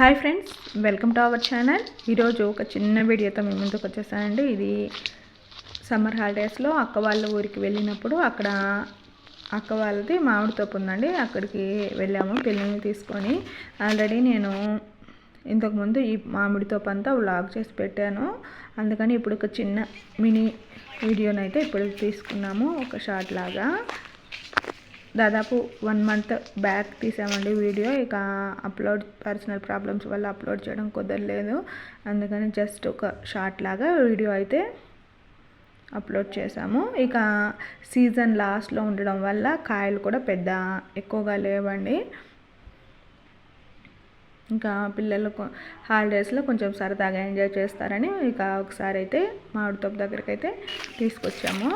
Hi friends welcome to our channel. ఈరోజు ఒక చిన్న వీడియోతో మేము ముందుకు వచ్చేసానండి. ఇది సమ్మర్ హాలిడేస్లో అక్క వాళ్ళ ఊరికి వెళ్ళినప్పుడు అక్కడ అక్క వాళ్ళది మామిడి తోపు ఉందండి. అక్కడికి వెళ్ళాము పిల్లల్ని తీసుకొని. ఆల్రెడీ నేను ఇంతకుముందు ఈ మామిడి తోపు అంతా వ్లాగ్ చేసి పెట్టాను. అందుకని ఇప్పుడు ఒక చిన్న మినీ వీడియోనైతే ఇప్పుడు తీసుకున్నాము ఒక షార్ట్ లాగా. దాదాపు వన్ మంత్ బ్యాక్ తీసామండి వీడియో. ఇక అప్లోడ్ పర్సనల్ ప్రాబ్లమ్స్ వల్ల అప్లోడ్ చేయడం కుదరలేదు. అందుకని జస్ట్ ఒక షార్ట్ లాగా వీడియో అయితే అప్లోడ్ చేసాము. ఇక సీజన్ లాస్ట్లో ఉండడం వల్ల కాయలు కూడా పెద్ద ఎక్కువగా లేవండి. ఇంకా పిల్లలు హాలిడేస్లో కొంచెం సరదాగా ఎంజాయ్ చేస్తారని ఇక ఒకసారి అయితే మామిడి తోపు దగ్గరికి అయితే తీసుకొచ్చాము.